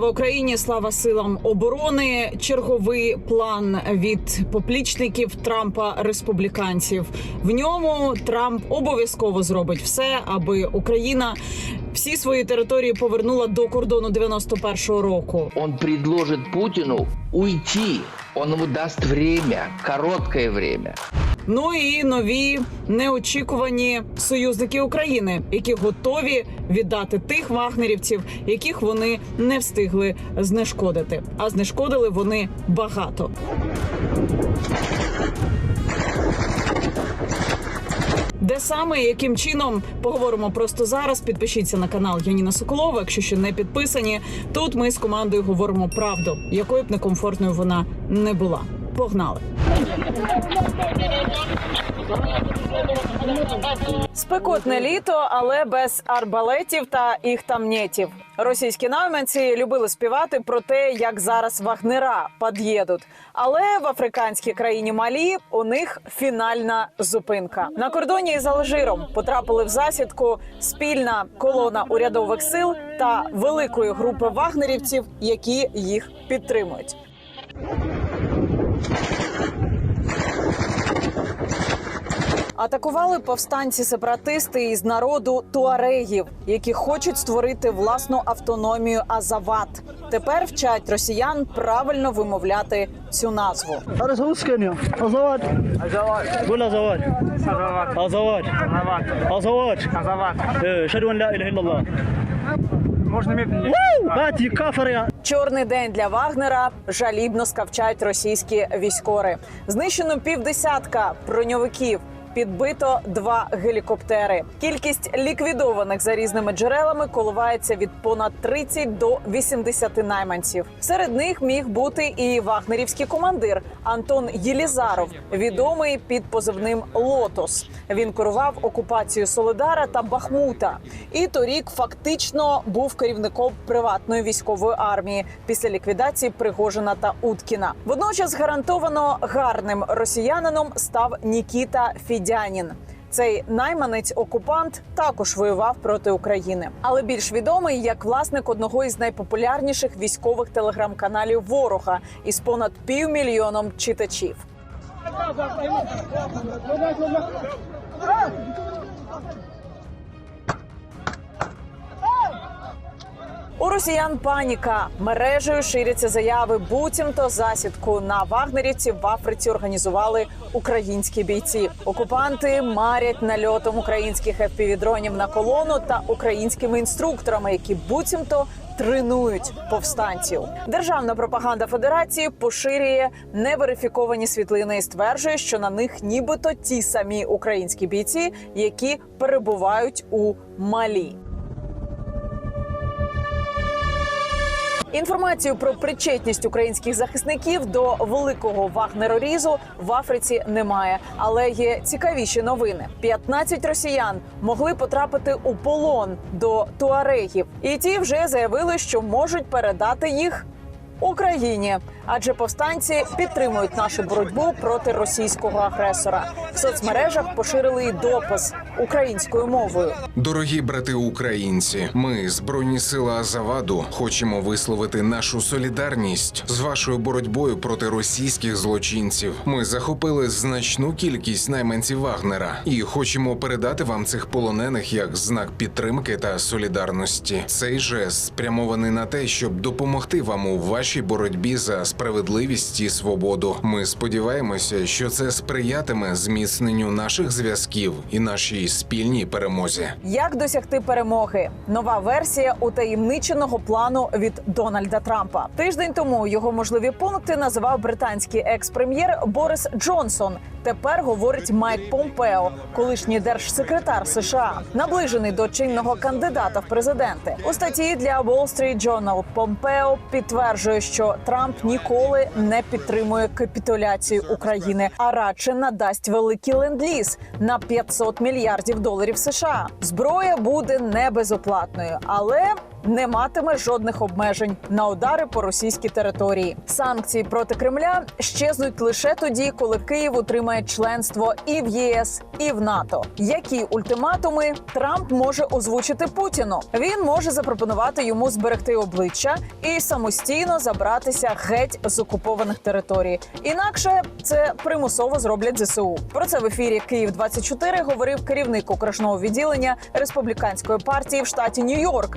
слава Україні, слава силам оборони. Черговий план від поплічників Трампа республіканців. В ньому Трамп обов'язково зробить все, аби Україна всі свої території повернула до кордону 91-го року. Он предложит Путину уйти. Он ему даст время, короткое время. Ну і нові неочікувані союзники України, які готові віддати тих вагнерівців, яких вони не встигли знешкодити. А знешкодили вони багато. Де саме яким чином поговоримо просто зараз. Підпишіться на канал Яніна Соколова. Якщо ще не підписані, тут ми з командою говоримо правду, якою б некомфортною вона не була. Погнали! Спекотне літо, але без арбалетів та іхтамнєтів. Російські найманці любили співати про те, як зараз вагнера під'їдуть. Але в африканській країні Малі у них фінальна зупинка. На кордоні із Алжиром потрапили в засідку спільна колона урядових сил та великої групи вагнерівців, які їх підтримують. Атакували повстанці сепаратисти із народу туарегів, які хочуть створити власну автономію. Азават тепер вчать росіян правильно вимовляти цю назву. Азават. Азават. Азават. Азават. Азават. Азават. Азават. Можна міти баті. Чорний день для Вагнера жалібно скавчають російські військори. Знищено півдесятка броньовиків. Підбито два гелікоптери. Кількість ліквідованих за різними джерелами коливається від понад 30 до 80 найманців. Серед них міг бути і вагнерівський командир Антон Єлізаров, відомий під позивним Лотос. Він керував окупацією Солидара та Бахмута. І торік фактично був керівником приватної військової армії після ліквідації Пригожина та Уткіна. Водночас гарантовано гарним росіянином став Нікіта Фідянін. Цей найманець окупант також воював проти України, але більш відомий як власник одного із найпопулярніших військових телеграм-каналів ворога із понад півмільйоном читачів. У росіян паніка мережею ширяться заяви. Буцімто засідку на вагнерівців в Африці організували українські бійці. Окупанти марять нальотом українських FPV-дронів на колону та українськими інструкторами, які буцімто тренують повстанців. Державна пропаганда Федерації поширює неверифіковані світлини і стверджує, що на них нібито ті самі українські бійці, які перебувають у Малі. Інформацію про причетність українських захисників до великого вагнерорізу в Африці немає, але є цікавіші новини: 15 росіян могли потрапити у полон до туарегів, і ті вже заявили, що можуть передати їх. Україні, адже повстанці підтримують нашу боротьбу проти російського агресора. В соцмережах поширили і допис українською мовою. Дорогі брати українці, ми, Збройні сили Азаваду, хочемо висловити нашу солідарність з вашою боротьбою проти російських злочинців. Ми захопили значну кількість найманців Вагнера і хочемо передати вам цих полонених як знак підтримки та солідарності. Цей жест спрямований на те, щоб допомогти вам у вашій боротьбі за справедливість і свободу. Ми сподіваємося, що це сприятиме зміцненню наших зв'язків і нашій спільній перемозі. Як досягти перемоги? Нова версія утаємниченого плану від Дональда Трампа. Тиждень тому його можливі пункти називав британський екс-прем'єр Борис Джонсон. Тепер говорить Майк Помпео, колишній держсекретар США, наближений до чинного кандидата в президенти. У статті для Wall Street Journal Помпео підтверджує, що Трамп ніколи не підтримує капітуляцію України, а радше надасть великий ленд-ліз на 500 мільярдів доларів США. Зброя буде не безоплатною, але не матиме жодних обмежень на удари по російській території. Санкції проти Кремля щезнуть лише тоді, коли Київ отримає членство і в ЄС, і в НАТО. Які ультиматуми Трамп може озвучити Путіну? Він може запропонувати йому зберегти обличчя і самостійно забратися геть з окупованих територій. Інакше це примусово зроблять ЗСУ. Про це в ефірі Київ 24 говорив керівник окружного відділення республіканської партії в штаті Нью-Йорк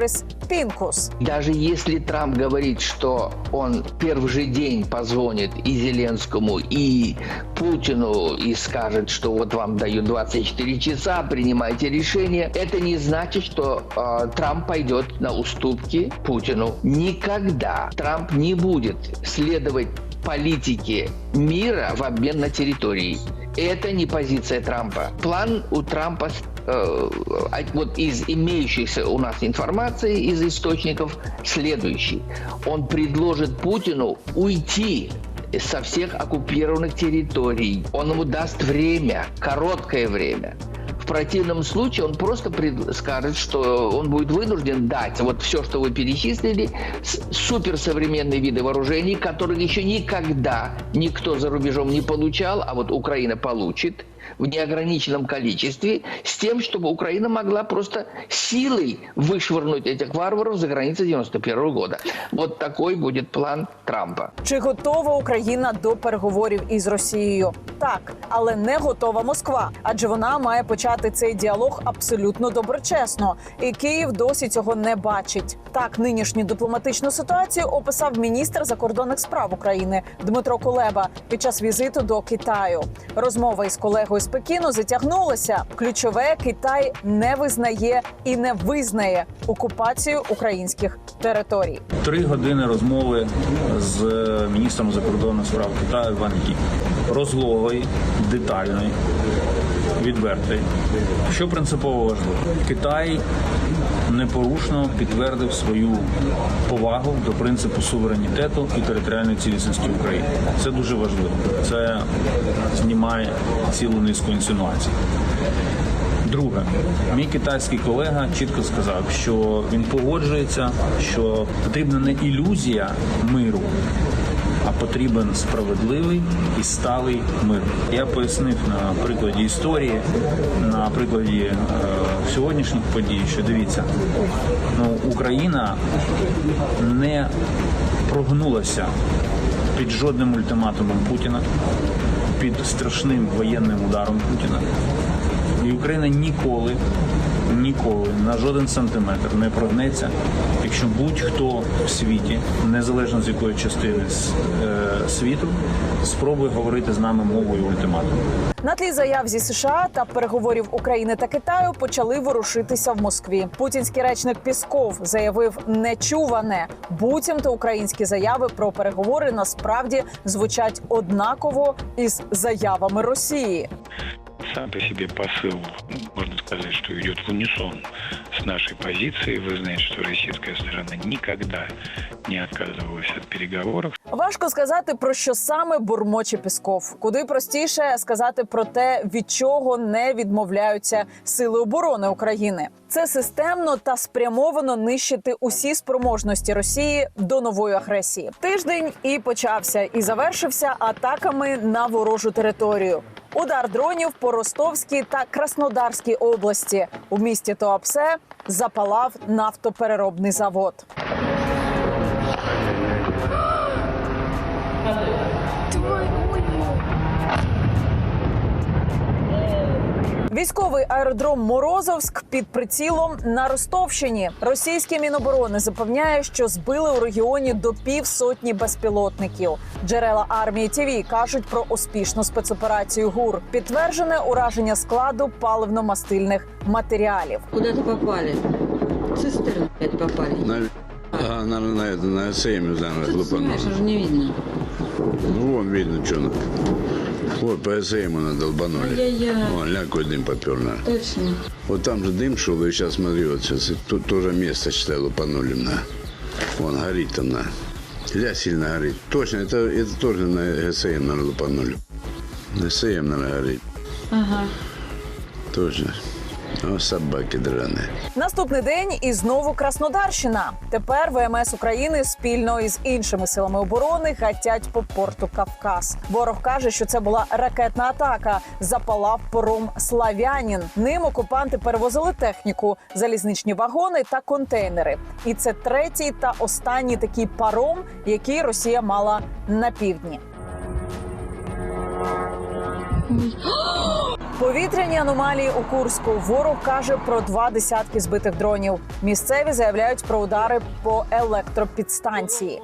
Борис Пінкус. Даже если Трамп говорит, что он первый же день позвонит и Зеленскому, и Путину, и скажет, что вот вам даю 24 часа, принимайте решение, это не значит, что э, Трамп пойдет на уступки Путину. Никогда Трамп не будет следовать политике мира в обмен на территории. Это не позиция Трампа. План у Трампа вот из имеющихся у нас информации, из источников, следующий. Он предложит Путину уйти со всех оккупированных территорий. Он ему даст время, короткое время. В противном случае он просто скажет, что он будет вынужден дать вот все, что вы перечислили, суперсовременные виды вооружений, которых еще никогда никто за рубежом не получал, а вот Украина получит в неограниченном количестве, с тем, чтобы Украина могла просто силой вышвырнуть этих варваров за границы 91 года. Вот такой будет план Трампа. Чи готова Україна до переговорів із Росією? Так, але не готова Москва, адже вона має почати цей діалог абсолютно доброчесно, і Київ досі цього не бачить. Так, нинішню дипломатичну ситуацію описав міністр закордонних справ України Дмитро Кулеба під час візиту до Китаю. Розмова із колегою з Пекіну затягнулося. Ключове Китай не визнає і не визнає окупацію українських територій. Три години розмови з міністром закордонних справ Китаю Ван Кі. Розлогої, детальної, відвертої. Що принципово важливо? Китай непорушно підтвердив свою повагу до принципу суверенітету і територіальної цілісності України. Це дуже важливо. Це знімає цілу низку інсинуацій. Друге, мій китайський колега чітко сказав, що він погоджується, що потрібна не ілюзія миру, потрібен справедливий і сталий мир. Я пояснив на прикладі історії, на прикладі е, сьогоднішніх подій, що дивіться, ну Україна не прогнулася під жодним ультиматумом Путіна, під страшним воєнним ударом Путіна. І Україна ніколи, ніколи на жоден сантиметр не прогнеться, якщо будь-хто в світі, незалежно з якої частини е, світу, спробує говорити з нами мовою ультиматуму. На тлі заяв зі США та переговорів України та Китаю почали ворушитися в Москві. Путінський речник Пісков заявив нечуване. Буцімто українські заяви про переговори насправді звучать однаково із заявами Росії сам по себе посыл, ну, можно сказать, что идет в унисон с нашей позицией. Вы знаете, что российская сторона никогда не отказывалась от переговоров. Важко сказати про що саме бурмоче Пісков. Куди простіше сказати про те, від чого не відмовляються сили оборони України. Це системно та спрямовано нищити усі спроможності Росії до нової агресії. Тиждень і почався, і завершився атаками на ворожу територію. Удар дронів по Ростовській та Краснодарській області. У місті Туапсе запалав нафтопереробний завод. Військовий аеродром Морозовськ під прицілом на Ростовщині. Російське міноборони запевняє, що збили у регіоні до півсотні безпілотників. Джерела армії ТІВІ кажуть про успішну спецоперацію ГУР. Підтверджене ураження складу паливно-мастильних матеріалів. Куда-то попали. Цистерны опять попали. На, а, на, на, это, на СМ, да, на Тут снимаешь, лупануло. уже не видно. Ну, вон видно, что надо. Вот по СМ надолбанули. Ай-яй-яй. Вон, ля, какой дым попер, на. Точно. Вот там же дым шел, и сейчас смотри, вот сейчас, и тут тоже место, считай, лупанули, на. Вон, горит там, на. Ля сильно горит. Точно, это, это тоже на СМ, наверное, лупанули. На СМ, наверное, горит. Ага. Точно. О, собаки драные. Наступний день і знову Краснодарщина. Тепер ВМС України спільно із іншими силами оборони гатять по порту Кавказ. Ворог каже, що це була ракетна атака. Запалав пором Славянін. Ним окупанти перевозили техніку, залізничні вагони та контейнери. І це третій та останній такий паром, який Росія мала на півдні. Повітряні аномалії у Курську. Ворог каже про два десятки збитих дронів. Місцеві заявляють про удари по електропідстанції.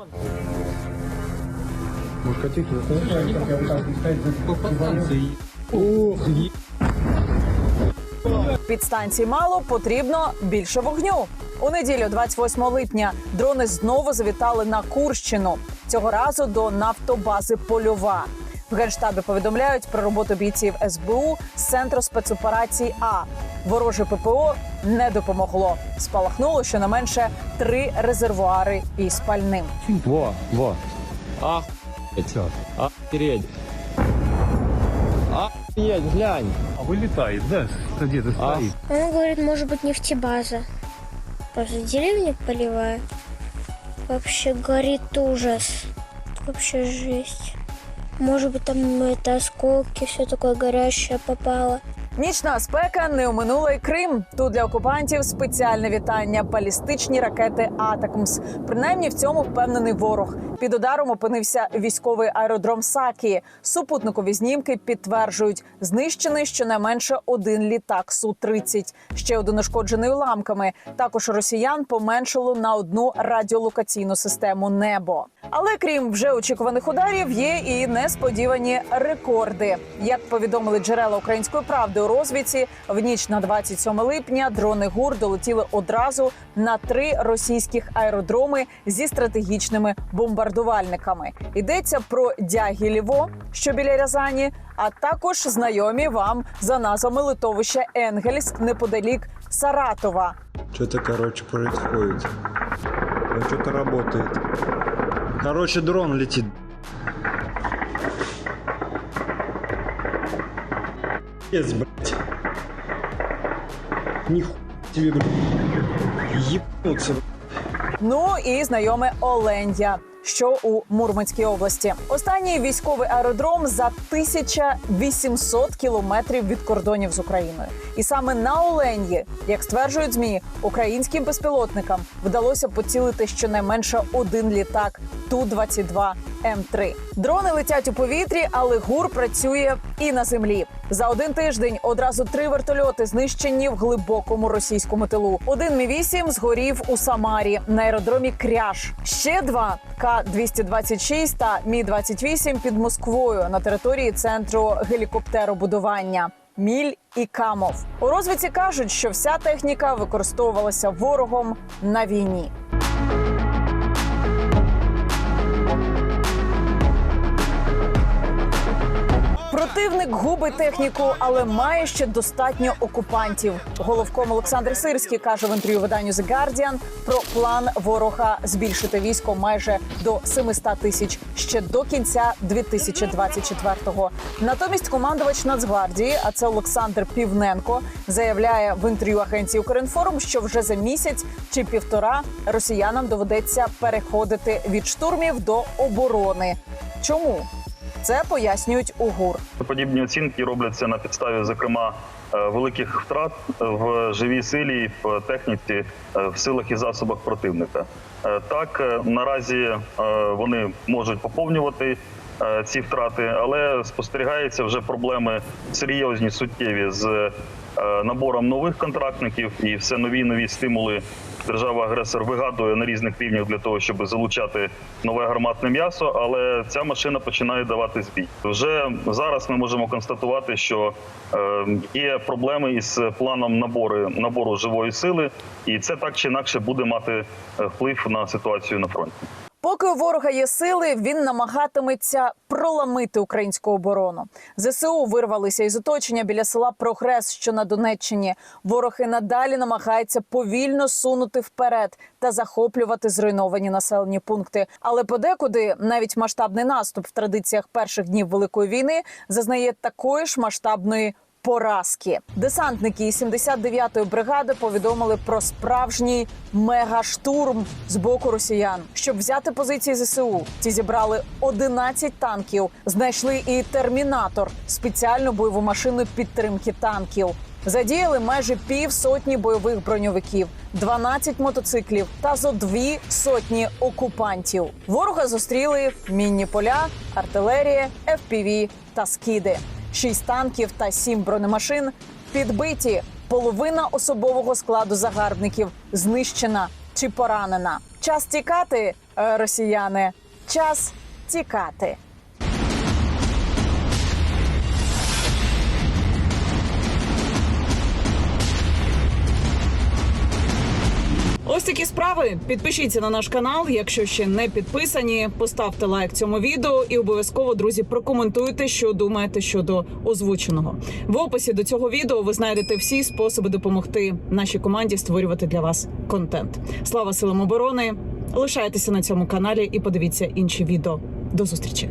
Підстанцій мало потрібно більше вогню. У неділю, 28 липня, дрони знову завітали на Курщину. Цього разу до нафтобази Польова. В генштабі повідомляють про роботу бійців СБУ з центру спецоперацій А. Вороже ППО не допомогло. Спалахнуло щонайменше три резервуари із пальним. Во, во. Охуеть. Охереть. Охуеть, глянь. А вылетает, да? Где-то А. стоит. Он говорит, может быть, нефтебаза. Просто деревня полевая. Вообще горит ужас. Вообще жесть. Может быть, там это осколки, все такое горящее попало. Нічна спека не оминула й Крим. Тут для окупантів спеціальне вітання балістичні ракети Атакмс. Принаймні в цьому впевнений ворог. Під ударом опинився військовий аеродром Сакі. Супутникові знімки підтверджують, знищений щонайменше один літак су 30 ще один ушкоджений уламками. Також росіян поменшало на одну радіолокаційну систему небо. Але крім вже очікуваних ударів, є і несподівані рекорди. Як повідомили джерела української правди розвідці, в ніч на 27 липня дрони ГУР долетіли одразу на три російських аеродроми зі стратегічними бомбардувальниками. Йдеться про Дягілєво, що біля Рязані, а також знайомі вам за назвами литовища Енгельс неподалік Саратова. Что-то, короче, происходит. Там что-то работает. Короче, дрон летит. Пиздец, блядь. Тебе, блядь. Ну і знайоме Оленя, що у Мурманській області. Останній військовий аеродром за 1800 кілометрів від кордонів з Україною. І саме на Оленї, як стверджують змі, українським безпілотникам вдалося поцілити щонайменше один літак ту 22 М3. Дрони летять у повітрі, але гур працює і на землі. За один тиждень одразу три вертольоти знищені в глибокому російському тилу. Один мі 8 згорів у Самарі на аеродромі Кряж. Ще два К-226 та Мі 28 під Москвою на території центру гелікоптеробудування. Міль і Камов у розвідці кажуть, що вся техніка використовувалася ворогом на війні. Противник губить техніку, але має ще достатньо окупантів. Головком Олександр Сирський каже в інтерв'ю виданню The Guardian про план ворога збільшити військо майже до 700 тисяч ще до кінця 2024-го. Натомість командувач Нацгвардії, а це Олександр Півненко, заявляє в інтерв'ю агенції Укрінформ, що вже за місяць чи півтора росіянам доведеться переходити від штурмів до оборони. Чому? Це пояснюють у ГУР. Подібні оцінки робляться на підставі, зокрема, е, великих втрат в живій силі, в техніці, е, в силах і засобах противника. Е, Так, е, наразі е, вони можуть поповнювати е, ці втрати, але спостерігаються вже проблеми серйозні, суттєві з е, набором нових контрактників і все нові нові стимули. Держава-агресор вигадує на різних рівнях для того, щоб залучати нове гарматне м'ясо, але ця машина починає давати збій. Вже зараз ми можемо констатувати, що е, є проблеми із планом набору набору живої сили, і це так чи інакше буде мати е, вплив на ситуацію на фронті. Поки у ворога є сили, він намагатиметься проламити українську оборону. ЗСУ вирвалися із оточення біля села Прогрес, що на Донеччині. Ворог і надалі намагається повільно сунути вперед та захоплювати зруйновані населені пункти. Але подекуди навіть масштабний наступ в традиціях перших днів великої війни зазнає такої ж масштабної поразки. Десантники із 79-ї бригади повідомили про справжній мегаштурм з боку росіян. Щоб взяти позиції ЗСУ, ці зібрали 11 танків, знайшли і термінатор спеціальну бойову машину підтримки танків. Задіяли майже півсотні бойових броньовиків, 12 мотоциклів та зо дві сотні окупантів. Ворога зустріли мінні поля, артилерія, FPV та скиди. Шість танків та сім бронемашин підбиті. Половина особового складу загарбників знищена чи поранена. Час тікати, е, росіяни. Час тікати. Такі справи. Підпишіться на наш канал, якщо ще не підписані. Поставте лайк цьому відео і обов'язково, друзі, прокоментуйте, що думаєте щодо озвученого. В описі до цього відео ви знайдете всі способи допомогти нашій команді створювати для вас контент. Слава силам оборони! Лишайтеся на цьому каналі і подивіться інші відео. До зустрічі!